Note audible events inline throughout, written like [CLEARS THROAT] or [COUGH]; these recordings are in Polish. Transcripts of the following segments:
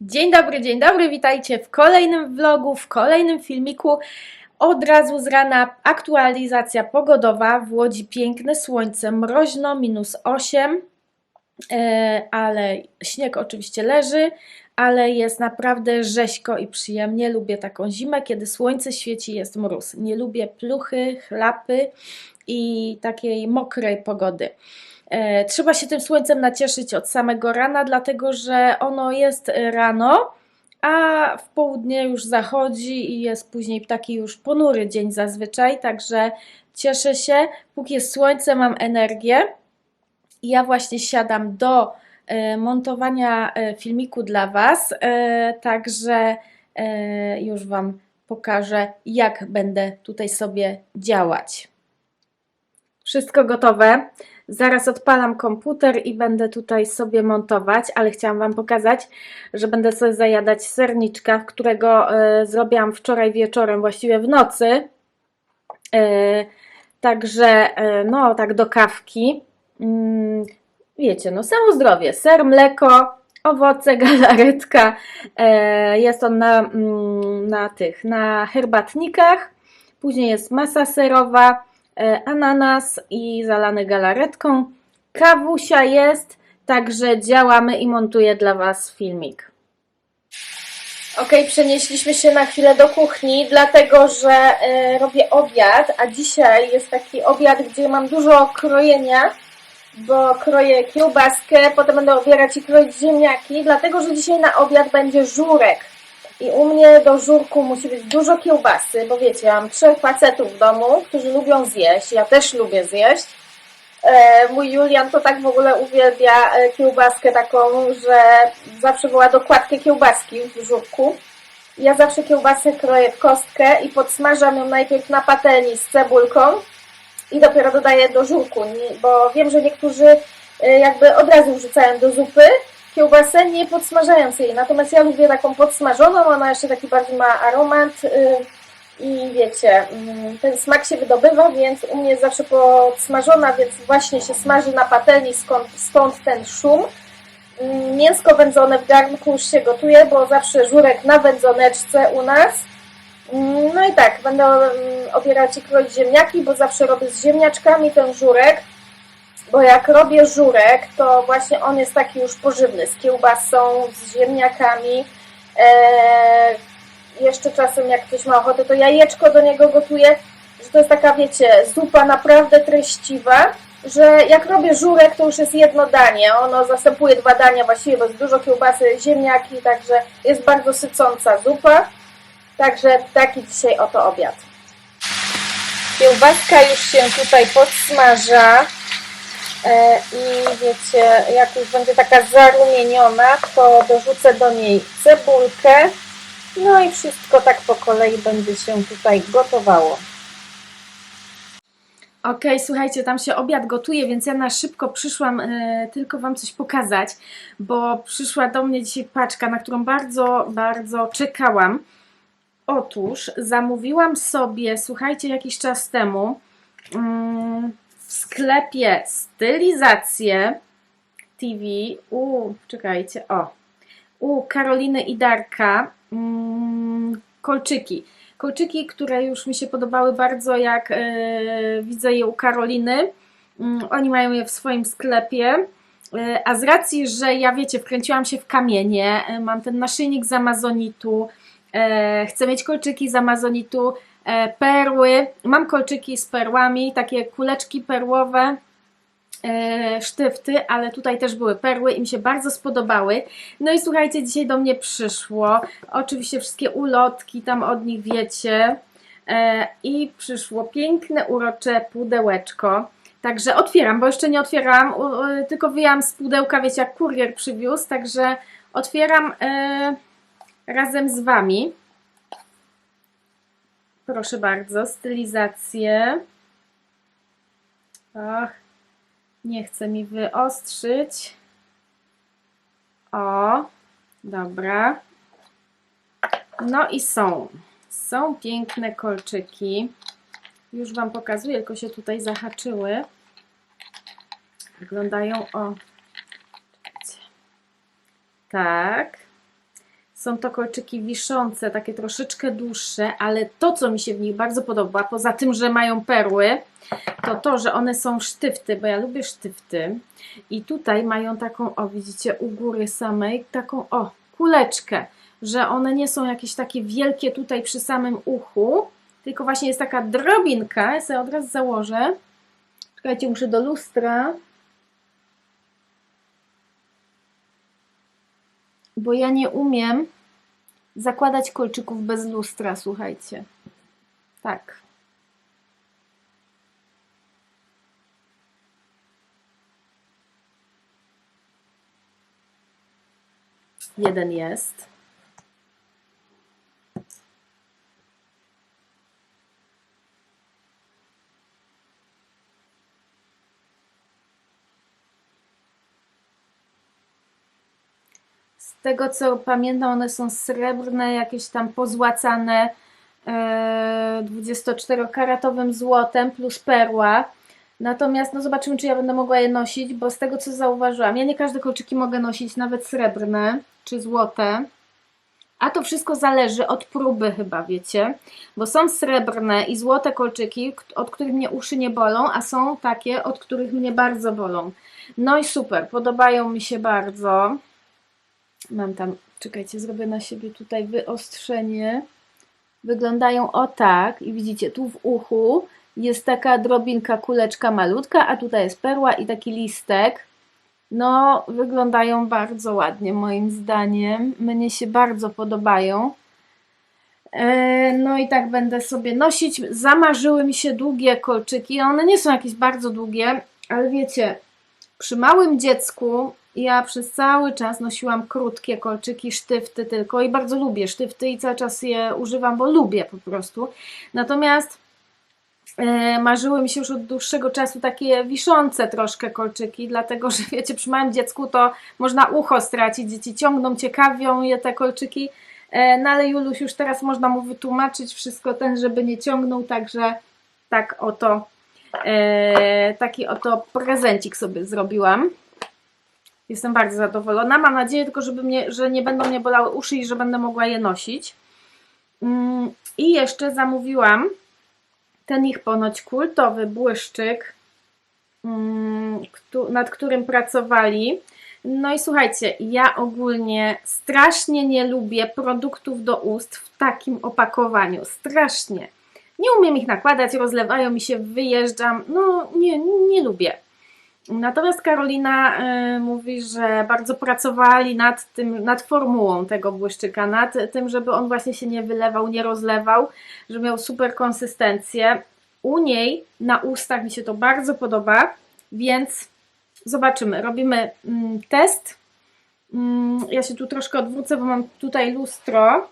Dzień dobry, dzień dobry, witajcie w kolejnym vlogu, w kolejnym filmiku. Od razu z rana aktualizacja pogodowa. W Łodzi piękne słońce, mroźno, minus 8, e, ale śnieg oczywiście leży, ale jest naprawdę rzeźko i przyjemnie. Lubię taką zimę, kiedy słońce świeci, jest mróz. Nie lubię pluchy, chlapy i takiej mokrej pogody. E, Trzeba się tym słońcem nacieszyć od samego rana, dlatego że ono jest rano, a w południe już zachodzi i jest później taki już ponury dzień zazwyczaj, także cieszę się. Póki jest słońce, mam energię. Ja właśnie siadam do e, montowania e, filmiku dla Was, e, także e, już Wam pokażę, jak będę tutaj sobie działać. Wszystko gotowe. Zaraz odpalam komputer i będę tutaj sobie montować, ale chciałam Wam pokazać, że będę sobie zajadać serniczka, którego e, zrobiłam wczoraj wieczorem, właściwie w nocy. E, także, e, no, tak do kawki. Mm, wiecie, no, samo zdrowie. Ser, mleko, owoce, [LAUGHS] galaretka. E, jest on na, mm, na tych, na herbatnikach. Później jest masa serowa ananas i zalany galaretką. Kawusia jest, także działamy i montuję dla Was filmik. Ok, przenieśliśmy się na chwilę do kuchni, dlatego że e, robię obiad, a dzisiaj jest taki obiad, gdzie mam dużo krojenia, bo kroję kiełbaskę, potem będę obierać i kroić ziemniaki, dlatego że dzisiaj na obiad będzie żurek. I u mnie do żurku musi być dużo kiełbasy, bo wiecie, ja mam trzech facetów w domu, którzy lubią zjeść. Ja też lubię zjeść. E, mój Julian to tak w ogóle uwielbia e, kiełbaskę taką, że zawsze była dokładkę kiełbaski w żurku. Ja zawsze kiełbasę kroję w kostkę i podsmażam ją najpierw na patelni z cebulką i dopiero dodaję do żurku, bo wiem, że niektórzy e, jakby od razu wrzucają do zupy kiełbasę, nie podsmażając jej. Natomiast ja lubię taką podsmażoną, ona jeszcze taki bardziej ma aromat y, i wiecie, mm, ten smak się wydobywa, więc u mnie jest zawsze podsmażona, więc właśnie się smaży na patelni, skąd, stąd ten szum. Mięsko wędzone w garnku już się gotuje, bo zawsze żurek na wędzoneczce u nas. No i tak, będę mm, obierać i kroić ziemniaki, bo zawsze robię z ziemniaczkami ten żurek bo jak robię żurek, to właśnie on jest taki już pożywny, z kiełbasą, z ziemniakami. Eee, jeszcze czasem jak ktoś ma ochotę, to jajeczko do niego gotuję, że to jest taka, wiecie, zupa naprawdę treściwa, że jak robię żurek, to już jest jedno danie. Ono zastępuje dwa dania właściwie, bo jest dużo kiełbasy, ziemniaki, także jest bardzo sycąca zupa. Także taki dzisiaj oto obiad. Kiełbaska już się tutaj podsmaża. E, I wiecie, jak już będzie taka zarumieniona, to dorzucę do niej cebulkę. No i wszystko tak po kolei będzie się tutaj gotowało. Ok, słuchajcie, tam się obiad gotuje, więc ja na szybko przyszłam e, tylko Wam coś pokazać, bo przyszła do mnie dzisiaj paczka, na którą bardzo, bardzo czekałam. Otóż zamówiłam sobie, słuchajcie, jakiś czas temu mm, sklepie stylizację TV u, czekajcie, o, u Karoliny i Darka mm, kolczyki. Kolczyki, które już mi się podobały bardzo, jak e, widzę je u Karoliny. Mm, oni mają je w swoim sklepie. E, a z racji, że ja wiecie, wkręciłam się w kamienie, e, mam ten naszyjnik z Amazonitu, chcę mieć kolczyki z Amazonitu, perły. Mam kolczyki z perłami, takie kuleczki perłowe, e, sztyfty, ale tutaj też były perły i mi się bardzo spodobały. No i słuchajcie, dzisiaj do mnie przyszło. Oczywiście wszystkie ulotki tam od nich wiecie. E, I przyszło piękne, urocze pudełeczko. Także otwieram, bo jeszcze nie u- tylko wyjęłam z pudełka, wiecie, jak kurier przywiózł, także otwieram e, razem z Wami. Proszę bardzo, stylizację. Ach, nie chce mi wyostrzyć. O, dobra. No i są. Są piękne kolczyki. Już Wam pokazuję, tylko się tutaj zahaczyły. Wyglądają o. Tak. Są to kolczyki wiszące, takie troszeczkę dłuższe, ale to, co mi się w nich bardzo podoba, poza tym, że mają perły, to to, że one są sztywty, bo ja lubię sztywty. I tutaj mają taką, o widzicie, u góry samej, taką, o, kuleczkę, że one nie są jakieś takie wielkie tutaj przy samym uchu, tylko właśnie jest taka drobinka, ja sobie od razu założę. Czekajcie, muszę do lustra. Bo ja nie umiem zakładać kolczyków bez lustra, słuchajcie. Tak. Jeden jest. Tego co pamiętam, one są srebrne, jakieś tam pozłacane e, 24-karatowym złotem plus perła. Natomiast no zobaczymy, czy ja będę mogła je nosić, bo z tego co zauważyłam, ja nie każde kolczyki mogę nosić, nawet srebrne czy złote. A to wszystko zależy od próby chyba, wiecie, bo są srebrne i złote kolczyki, od których mnie uszy nie bolą, a są takie, od których mnie bardzo bolą. No i super, podobają mi się bardzo. Mam tam, czekajcie, zrobię na siebie tutaj wyostrzenie. Wyglądają o tak i widzicie, tu w uchu jest taka drobinka, kuleczka malutka, a tutaj jest perła i taki listek. No, wyglądają bardzo ładnie moim zdaniem. Mnie się bardzo podobają. E, No i tak będę sobie nosić. Zamarzyły mi się długie kolczyki. One nie są jakieś bardzo długie, ale wiecie, przy małym dziecku ja przez cały czas nosiłam krótkie kolczyki, sztywty tylko i bardzo lubię sztywty i cały czas je używam, bo lubię po prostu. Natomiast e, marzyły mi się już od dłuższego czasu takie wiszące troszkę kolczyki, dlatego że wiecie, przy małym dziecku to można ucho stracić, dzieci ciągną, ciekawią je te kolczyki, e, no ale Juluś już teraz można mu wytłumaczyć wszystko ten, żeby nie ciągnął, także tak oto e, taki oto prezencik sobie zrobiłam. Jestem bardzo zadowolona. Mam nadzieję tylko, żeby mnie, że nie będą mnie bolały uszy i że będę mogła je nosić. Mm, I jeszcze zamówiłam ten ich ponoć kultowy błyszczyk, mm, nad którym pracowali. No i słuchajcie, ja ogólnie strasznie nie lubię produktów do ust w takim opakowaniu. Strasznie. Nie umiem ich nakładać, rozlewają mi się, wyjeżdżam. No nie, nie lubię. Natomiast Karolina y, mówi, że bardzo pracowali nad tym, nad formułą tego błyszczyka, nad tym, żeby on właśnie się nie wylewał, nie rozlewał, żeby miał super konsystencję. U niej na ustach mi się to bardzo podoba, więc zobaczymy. Robimy mm, test. Mm, ja się tu troszkę odwrócę, bo mam tutaj lustro.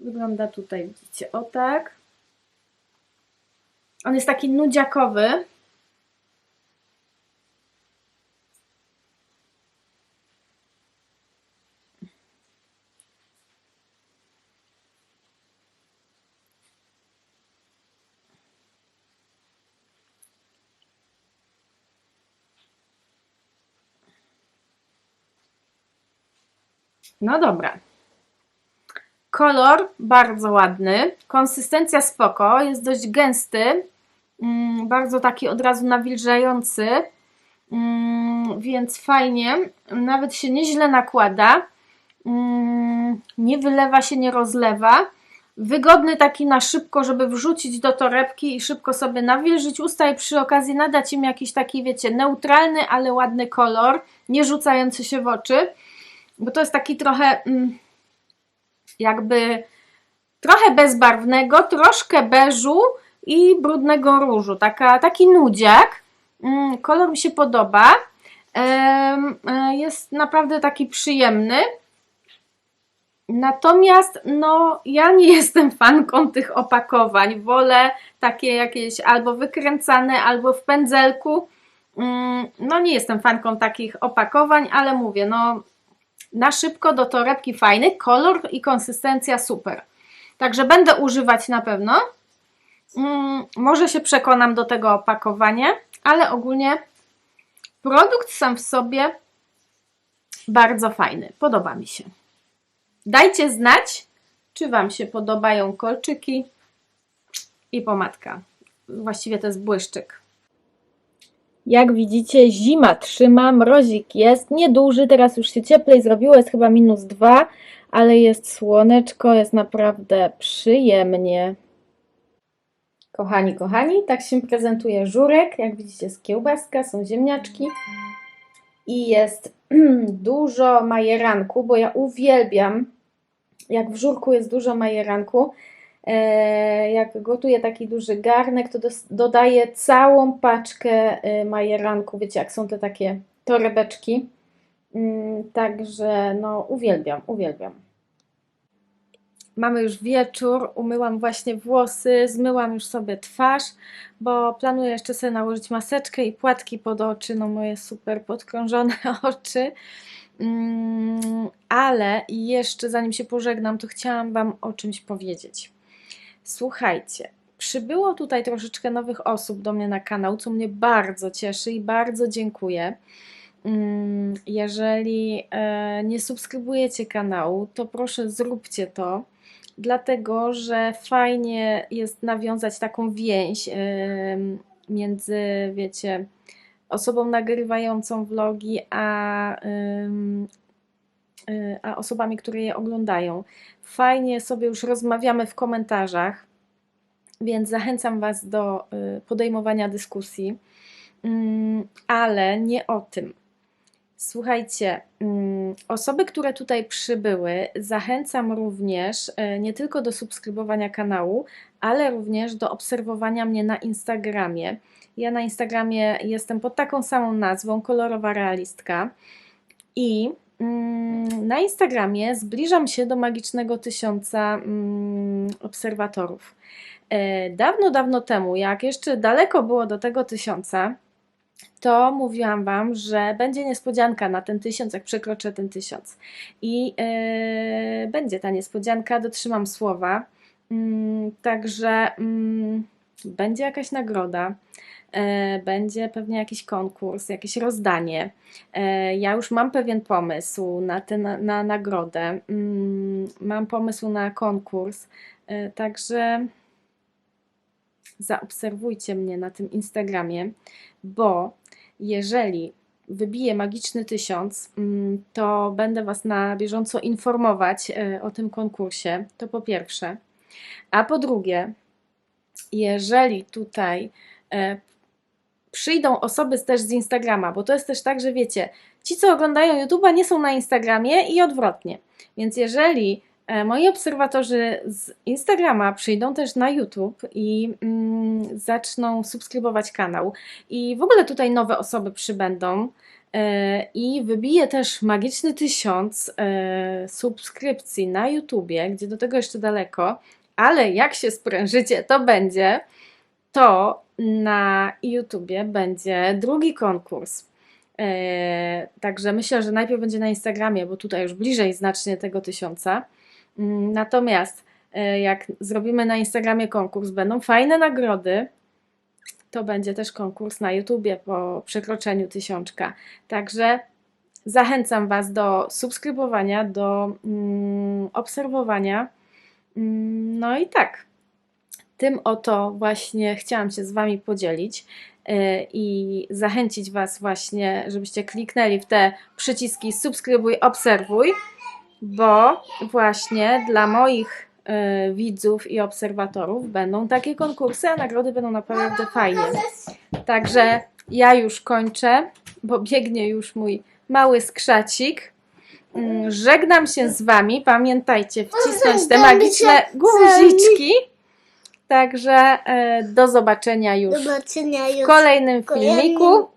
Wygląda tutaj, widzicie, o tak. On jest taki nudziakowy. No dobra. Kolor bardzo ładny, konsystencja spoko, jest dość gęsty, mm, bardzo taki od razu nawilżający, mm, więc fajnie, nawet się nieźle nakłada, mm, nie wylewa się, nie rozlewa. Wygodny taki na szybko, żeby wrzucić do torebki i szybko sobie nawilżyć usta i przy okazji nadać im jakiś taki, wiecie, neutralny, ale ładny kolor, nie rzucający się w oczy bo to jest taki trochę mm, jakby trochę bezbarwnego, troszkę beżu i brudnego różu. Taka, taki nudziak. Mm, kolor mi się podoba. E, Jest naprawdę taki przyjemny. Natomiast no, ja nie [LAUGHS] jestem fanką tych opakowań. Wolę takie jakieś albo wykręcane, albo w pędzelku. Mm, No, nie jestem fanką takich opakowań, ale mówię, no, na szybko do torebki fajny, kolor i konsystencja super. Także będę używać na pewno. Mm, może się przekonam do tego opakowania, ale ogólnie produkt sam w sobie bardzo fajny. Podoba mi się. Dajcie znać, czy Wam się podobają kolczyki i pomadka. Właściwie to jest błyszczyk. Jak widzicie, zima trzyma, mrozik jest nieduży, teraz już się cieplej zrobiło, jest chyba minus dwa, ale jest słoneczko, jest naprawdę przyjemnie. Kochani, kochani, tak się prezentuje żurek. Jak widzicie, jest kiełbaska, są ziemniaczki i jest [CLEARS THROAT] dużo majeranku, bo ja uwielbiam, jak w żurku jest dużo majeranku. E, jak gotuję taki duży garnek, to dodaję całą paczkę e, majeranku. Wiecie, jak są te takie torebeczki. Mm, Także no, uwielbiam, uwielbiam. Mamy już wieczór, umyłam właśnie włosy, zmyłam już sobie twarz, bo planuję jeszcze sobie nałożyć maseczkę i płatki pod oczy, no moje super podkrążone [LAUGHS] oczy. Mm, Ale jeszcze zanim się pożegnam, to chciałam Wam o czymś powiedzieć. Słuchajcie, przybyło tutaj troszeczkę nowych osób do mnie na kanał, co mnie bardzo cieszy i bardzo dziękuję. Mm, Jeżeli e, nie subskrybujecie kanału, to proszę zróbcie to, dlatego że fajnie jest nawiązać taką więź em, między, wiecie, osobą nagrywającą vlogi, a, a osobami, które je oglądają. Fajnie sobie już rozmawiamy w komentarzach, więc zachęcam Was do y, podejmowania dyskusji, Mm, ale nie o tym. Słuchajcie, mm, osoby, które tutaj przybyły, zachęcam również e, nie tylko do subskrybowania kanału, ale również do obserwowania mnie na Instagramie. Ja na Instagramie jestem pod taką samą nazwą, kolorowa realistka. I na Instagramie zbliżam się do magicznego tysiąca mm, obserwatorów. E, Dawno, dawno temu, jak jeszcze daleko było do tego tysiąca, to mówiłam Wam, że będzie niespodzianka na ten tysiąc, jak przekroczę ten tysiąc. I e, będzie ta niespodzianka, dotrzymam słowa. Mm, także mm, będzie jakaś nagroda. E, będzie pewnie jakiś konkurs, jakieś rozdanie. E, Ja już mam pewien pomysł na, tę na, na nagrodę. Mm, Mam pomysł na konkurs, e, także zaobserwujcie mnie na tym Instagramie, bo jeżeli wybiję magiczny tysiąc, mm, to będę Was na bieżąco informować o tym konkursie. To po pierwsze. A po drugie, jeżeli tutaj przyjdą osoby też z Instagrama, bo to jest też tak, że wiecie, ci, co oglądają YouTube'a, nie są na Instagramie i odwrotnie. Więc jeżeli e, moi obserwatorzy z Instagrama przyjdą też na YouTube i mm, zaczną subskrybować kanał, i w ogóle tutaj nowe osoby przybędą, e, i wybiję też magiczny tysiąc e, subskrypcji na YouTubie, gdzie do tego jeszcze daleko, ale jak się sprężycie, to będzie, to na YouTubie będzie drugi konkurs. E, Także myślę, że najpierw będzie na Instagramie, bo tutaj już bliżej znacznie tego tysiąca. Mm, Natomiast e, jak zrobimy na Instagramie konkurs, będą fajne nagrody, to będzie też konkurs na YouTubie po przekroczeniu tysiączka. Także zachęcam Was do subskrybowania, do mm, obserwowania. Mm, No i tak. Tym oto właśnie chciałam się z Wami podzielić e, i zachęcić Was właśnie, żebyście kliknęli w te przyciski subskrybuj, obserwuj, bo właśnie dla moich e, widzów i obserwatorów będą takie konkursy, a nagrody będą naprawdę fajnie. Także ja już kończę, bo biegnie już mój mały skrzacik. Mm, Żegnam się z Wami. Pamiętajcie wcisnąć te magiczne guziczki. Także e, do zobaczenia już Zobaczenia w już. kolejnym kolejnym filmiku.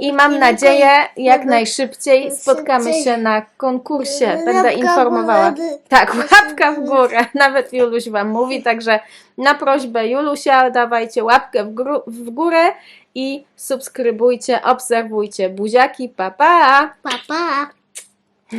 I mam nadzieję, jak najszybciej spotkamy się na konkursie. Będę informowała. w. Tak, łapka w górę. [LAUGHS] Nawet Juluś Wam mówi, także na prośbę Julusia dawajcie łapkę w, w górę i subskrybujcie, obserwujcie. Buziaki, pa pa! Pa, pa. [LAUGHS]